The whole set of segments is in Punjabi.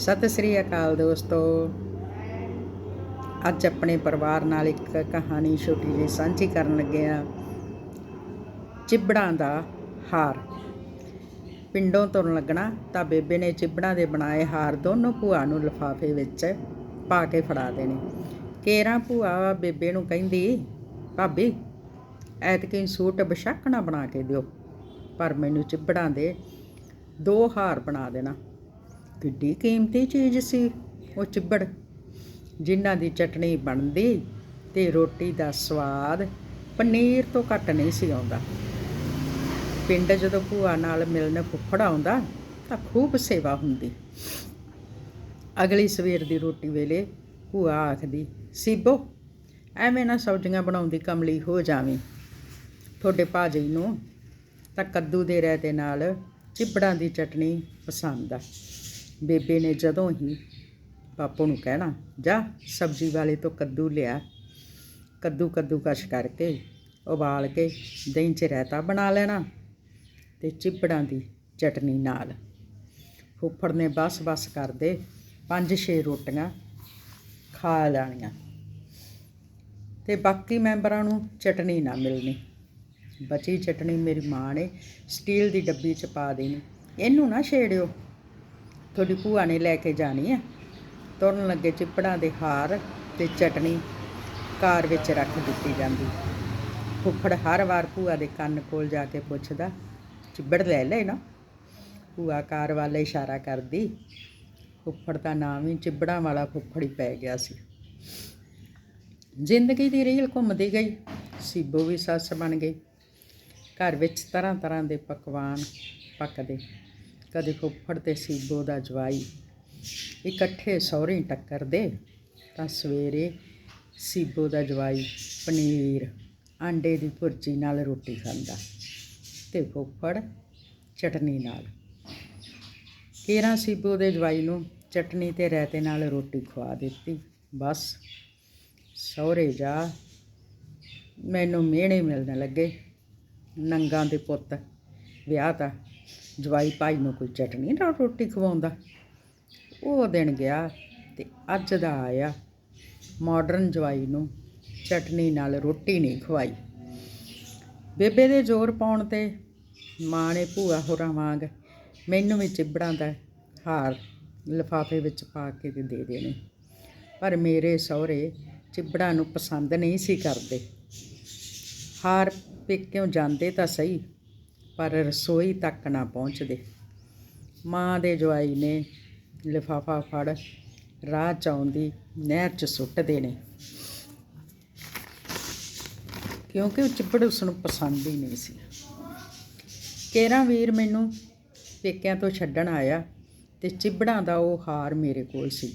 ਸਤਿ ਸ੍ਰੀ ਅਕਾਲ ਦੋਸਤੋ। ਅੱਜ ਆਪਣੇ ਪਰਿਵਾਰ ਨਾਲ ਇੱਕ ਕਹਾਣੀ ਛੋਟੀ ਜਿਹੀ ਸਾਂਝੀ ਕਰਨ ਲੱਗੇ ਆ ਚਿਬੜਾਂ ਦਾ ਹਾਰ। ਪਿੰਡੋਂ ਤੁਰਨ ਲੱਗਣਾ ਤਾਂ ਬੇਬੇ ਨੇ ਚਿਬੜਾਂ ਦੇ ਬਣਾਏ ਹਾਰ ਦੋਨੋਂ ਭੂਆ ਨੂੰ ਲਿਫਾਫੇ ਵਿੱਚ ਪਾ ਕੇ ਫੜਾ ਦੇਣੇ। ਕੇਰਾਂ ਭੂਆ ਬੇਬੇ ਨੂੰ ਕਹਿੰਦੀ, ਭਾਬੀ, ਐਤਕੀ ਸੂਟ ਬਸ਼ਾਕਣਾ ਬਣਾ ਕੇ ਦਿਓ, ਪਰ ਮੈਨੂੰ ਚਿਬੜਾਂ ਦੇ ਦੋ ਹਾਰ ਬਣਾ ਦੇਣਾ। ਕਿੱਡੀ ਕੀਮਤੀ ਚੀਜ਼ ਸੀ ਉਹ ਚਿੱਬੜ, ਜਿਨ੍ਹਾਂ ਦੀ ਚਟਣੀ ਬਣਦੀ ਤੇ ਰੋਟੀ ਦਾ ਸਵਾਦ ਪਨੀਰ ਤੋਂ ਘੱਟ ਨਹੀਂ ਸੀ ਆਉਂਦਾ। ਪਿੰਡ ਜਦੋਂ ਭੂਆ ਨਾਲ ਮਿਲਣ ਫੁੱਫੜ ਆਉਂਦਾ ਤਾਂ ਖੂਬ ਸੇਵਾ ਹੁੰਦੀ। ਅਗਲੀ ਸਵੇਰ ਦੀ ਰੋਟੀ ਵੇਲੇ ਭੂਆ ਆਖਦੀ, ਸੀਬੋ, ਐਵੇਂ ਨਾ ਸਬਜ਼ੀਆਂ ਬਣਾਉਂਦੀ ਕਮਲੀ ਹੋ ਜਾਵੇਂ। ਤੁਹਾਡੇ ਭਾਜੀ ਨੂੰ ਤਾਂ ਕੱਦੂ ਦੇ ਰਾਇਤੇ ਨਾਲ ਚਿਬੜਾਂ ਦੀ ਚਟਣੀ ਪਸੰਦ ਆ। ਬੇਬੇ ਨੇ ਜਦੋਂ ਹੀ ਬਾਪੂ ਨੂੰ ਕਹਿਣਾ, ਜਾ, ਸਬਜ਼ੀ ਵਾਲੇ ਤੋਂ ਕੱਦੂ ਲਿਆ। ਕੱਦੂ ਕੱਦੂ ਕਸ਼ ਕਰਕੇ ਉਬਾਲ ਕੇ ਦਹੀਂ 'ਚ ਰਾਇਤਾ ਬਣਾ ਲੈਣਾ ਤੇ ਚਿਪੜਾਂ ਦੀ ਚਟਣੀ ਨਾਲ। ਫੁੱਫੜ ਨੇ ਬਸ ਬਸ ਕਰਦੇ ਪੰਜ ਛੇ ਰੋਟੀਆਂ ਖਾ ਲੈਣੀਆਂ। ਤੇ ਬਾਕੀ ਮੈਂਬਰਾਂ ਨੂੰ ਚਟਨੀ ਨਾ ਮਿਲਣੀ। ਬਚੀ ਚਟਣੀ ਮੇਰੀ ਮਾਂ ਨੇ ਸਟੀਲ ਦੀ ਡੱਬੀ 'ਚ ਪਾ ਦੇਣੀ। ਇਹਨੂੰ ਨਾ ਛੇੜਿਓ। ਤੁਹਾਡੀ ਭੂਆ ਨੇ ਲੈ ਕੇ ਜਾਣੀ ਹੈ ਤੁਰਨ ਲੱਗੇ ਚਿੱਪੜਾਂ ਦੇ ਹਾਰ ਤੇ ਚਟਣੀ ਕਾਰ ਵਿੱਚ ਰੱਖ ਦਿੱਤੀ ਜਾਂਦੀ। ਫੁੱਫੜ ਹਰ ਵਾਰ ਭੂਆ ਦੇ ਕੰਨ ਕੋਲ ਜਾ ਕੇ ਪੁੱਛਦਾ, ਚਿੱਬੜ ਲੈ ਲੈ ਨਾ। ਭੂਆ ਕਾਰ ਵੱਲ ਇਸ਼ਾਰਾ ਕਰਦੀ। ਫੁੱਫੜ ਦਾ ਨਾਮ ਹੀ ਚਿੱਬੜਾਂ ਵਾਲਾ ਫੁੱਫੜ ਹੀ ਪੈ ਗਿਆ ਸੀ। ਜ਼ਿੰਦਗੀ ਦੀ ਰੀਲ ਘੁੰਮਦੀ ਗਈ। ਸੀਬੋ ਵੀ ਸੱਸ ਬਣ ਗਈ। ਘਰ ਵਿੱਚ ਤਰ੍ਹਾਂ ਤਰ੍ਹਾਂ ਦੇ ਪਕਵਾਨ ਪੱਕਦੇ। ਕਦੇ ਫੁੱਫੜ ਤੇ ਸੀਬੋ ਦਾ ਜਵਾਈ। ਇਕੱਠੇ ਸਹੁਰੇ ਟੱਕਰਦੇ ਤਾਂ ਸਵੇਰੇ ਸੀਬੋ ਦਾ ਜਵਾਈ ਪਨੀਰ ਆਂਡੇ ਦੀ ਭੁਰਜੀ ਨਾਲ ਰੋਟੀ ਖਾਂਦਾ। ਤੇ ਫੁੱਫੜ ਚਟਨੀ ਨਾਲ। ਕੇਰਾਂ ਸੀਬੋ ਦੇ ਜਵਾਈ ਨੂੰ ਚਟਨੀ ਤੇ ਰਾਇਤੇ ਨਾਲ ਰੋਟੀ ਖਵਾ ਦਿੱਤੀ। ਬਸ ਸਹੁਰੇ ਜਾ, ਮੈਨੂੰ ਮਿਹਣੇ ਮਿਲਣ ਲੱਗੇ। ਨੰਗਾ ਦੇ ਪੁੱਤ, ਵਿਆਹ ਤਾਂ ਜਵਾਈ ਭਾਈ ਨੂੰ ਕੋਈ ਚਟਨੀ ਨਾਲ ਰੋਟੀ ਖਵਾਉਂਦਾ। ਉਹ ਦਿਨ ਗਿਆ ਤੇ ਅੱਜ ਦਾ ਆਇਆ। ਮਾਡਰਨ ਜਵਾਈ ਨੂੰ ਚਟਨੀ ਨਾਲ ਰੋਟੀ ਨਹੀਂ ਖਵਾਈ। ਬੇਬੇ ਦੇ ਜ਼ੋਰ ਪਾਉਣ ਤੇ ਮਾਂ ਨੇ ਭੂਆ ਹੋਰਾਂ ਵਾਂਗ ਮੈਨੂੰ ਵੀ ਚਿਬੜਾਂ ਦਾ ਹਾਰ ਲਿਫਾਫੇ ਵਿੱਚ ਪਾ ਕੇ ਤੇ ਦੇ ਦੇਣੇ। ਪਰ ਮੇਰੇ ਸਹੁਰੇ ਚਿਬੜਾਂ ਨੂੰ ਪਸੰਦ ਨਹੀਂ ਸੀ ਕਰਦੇ। ਹਾਰ ਪੇਕਿਓਂ ਜਾਂਦੇ ਤਾਂ ਸਹੀ ਪਰ ਰਸੋਈ ਤੱਕ ਨਾ ਪਹੁੰਚਦੇ। ਮਾਂ ਦੇ ਜਵਾਈ ਨੇ ਲਿਫਾਫਾ ਫੜ, ਰਾਹ ਚ ਆਉਂਦੀ ਨਹਿਰ ਚ ਸੁੱਟਦੇ ਨੇ। ਕਿਉਂਕਿ ਉਹ ਚਿੱਬੜ ਉਸ ਨੂੰ ਪਸੰਦ ਹੀ ਨਹੀਂ ਸੀ। ਕੇਰਾਂ ਵੀਰ ਮੈਨੂੰ ਪੇਕਿਆਂ ਤੋਂ ਛੱਡਣ ਆਇਆ ਤੇ ਚਿੱਬੜਾਂ ਦਾ ਉਹ ਹਾਰ ਮੇਰੇ ਕੋਲ ਸੀ।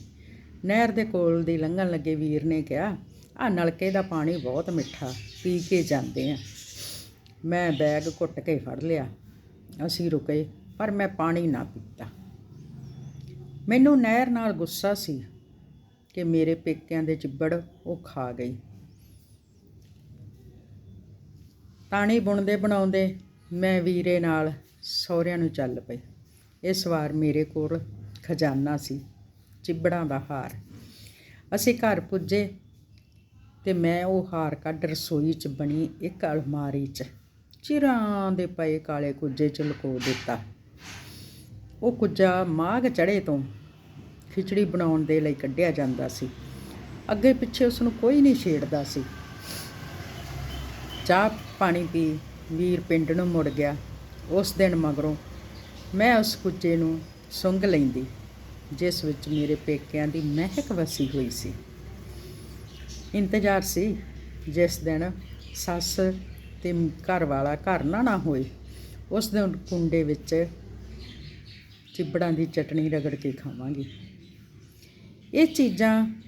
ਨਹਿਰ ਦੇ ਕੋਲ ਦੀ ਲੰਘਣ ਲੱਗੇ ਵੀਰ ਨੇ ਕਿਹਾ ਆ ਨਲਕੇ ਦਾ ਪਾਣੀ ਬਹੁਤ ਮਿੱਠਾ, ਪੀ ਕੇ ਜਾਂਦੇ ਆ। ਮੈਂ ਬੈਗ ਘੁੱਟ ਕੇ ਫੜ ਲਿਆ। ਅਸੀਂ ਰੁਕੇ, ਪਰ ਮੈਂ ਪਾਣੀ ਨਾ ਪੀਤਾ। ਮੈਨੂੰ ਨਹਿਰ ਨਾਲ ਗੁੱਸਾ ਸੀ ਕਿ ਮੇਰੇ ਪੇਕਿਆਂ ਦੇ ਚਿੱਬੜ ਉਹ ਖਾ ਗਈ। ਤਾਣੀ ਬੁਣਦੇ ਬਣਾਉਂਦੇ ਮੈਂ ਵੀਰੇ ਨਾਲ ਸਹੁਰਿਆਂ ਨੂੰ ਚੱਲ ਪਈ। ਇਸ ਵਾਰ ਮੇਰੇ ਕੋਲ ਖਜ਼ਾਨਾ ਸੀ, ਚਿੱਬੜਾਂ ਦਾ ਹਾਰ। ਅਸੀਂ ਘਰ ਪੁੱਜੇ ਤੇ ਮੈਂ ਉਹ ਹਾਰ ਕੱਢ ਰਸੋਈ 'ਚ ਬਣੀ ਇੱਕ ਅਲਮਾਰੀ 'ਚ। ਚਿਰਾਂ ਦੇ ਪਏ ਕਾਲੇ ਕੁੱਜੇ 'ਚ ਲੁਕੋ ਦਿੱਤਾ। ਉਹ ਕੁੱਜਾ ਮਾਘ ਚੜੇ ਤੋਂ ਖਿਚੜੀ ਬਣਾਉਣ ਦੇ ਲਈ ਕੱਢਿਆ ਜਾਂਦਾ ਸੀ। ਅੱਗੇ ਪਿੱਛੇ ਉਸ ਨੂੰ ਕੋਈ ਨਹੀਂ ਛੇੜਦਾ ਸੀ। ਚਾਹ ਪਾਣੀ ਪੀ ਵੀਰ ਪਿੰਡ ਨੂੰ ਮੁੜ ਗਿਆ। ਉਸ ਦਿਨ ਮਗਰੋਂ ਮੈਂ ਉਸ ਕੁੱਜੇ ਨੂੰ ਸੁੰਘ ਲੈਂਦੀ, ਜਿਸ ਵਿੱਚ ਮੇਰੇ ਪੇਕਿਆਂ ਦੀ ਮਹਿਕ ਵਸੀ ਹੋਈ ਸੀ। ਇੰਤਜ਼ਾਰ ਸੀ, ਜਿਸ ਦਿਨ ਸੱਸ ਤੇ ਘਰ ਵਾਲਾ ਘਰ ਨਾ ਨਾ ਹੋਏ, ਉਸ ਦਿਨ ਕੁੰਡੇ ਵਿੱਚ ਚਿਬੜਾਂ ਦੀ ਚਟਣੀ ਰਗੜ ਕੇ ਖਾਵਾਂਗੀ। ਇਹ ਚੀਜ਼ਾਂ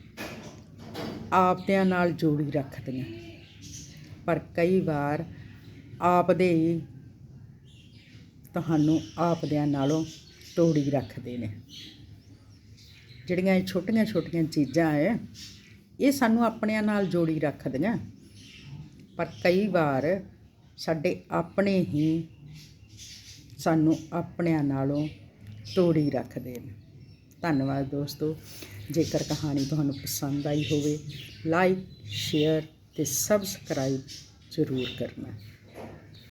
ਆਪਦਿਆਂ ਨਾਲ ਜੋੜੀ ਰੱਖਦੀਆਂ। ਪਰ ਕਈ ਵਾਰ ਆਪਦੇ ਹੀ ਤੁਹਾਨੂੰ ਆਪਦਿਆਂ ਨਾਲੋਂ ਤੋੜੀ ਰੱਖਦੇ ਨੇ। ਜਿਹੜੀਆਂ ਇਹ ਛੋਟੀਆਂ ਛੋਟੀਆਂ ਚੀਜ਼ਾਂ ਐ, ਇਹ ਸਾਨੂੰ ਆਪਣਿਆਂ ਨਾਲ ਜੋੜੀ ਰੱਖਦੀਆਂ। ਪਰ ਕਈ ਵਾਰ ਸਾਡੇ ਆਪਣੇ ਹੀ ਸਾਨੂੰ ਆਪਣਿਆਂ ਨਾਲੋਂ ਤੋੜੀ ਰੱਖਦੇ ਨੇ। ਧੰਨਵਾਦ ਦੋਸਤੋ। ਜੇਕਰ ਕਹਾਣੀ ਤੁਹਾਨੂੰ ਪਸੰਦ ਆਈ ਹੋਵੇ ਲਾਈਕ ਸ਼ੇਅਰ ਤੇ ਸਬਸਕ੍ਰਾਈਬ ਜ਼ਰੂਰ ਕਰਨਾ।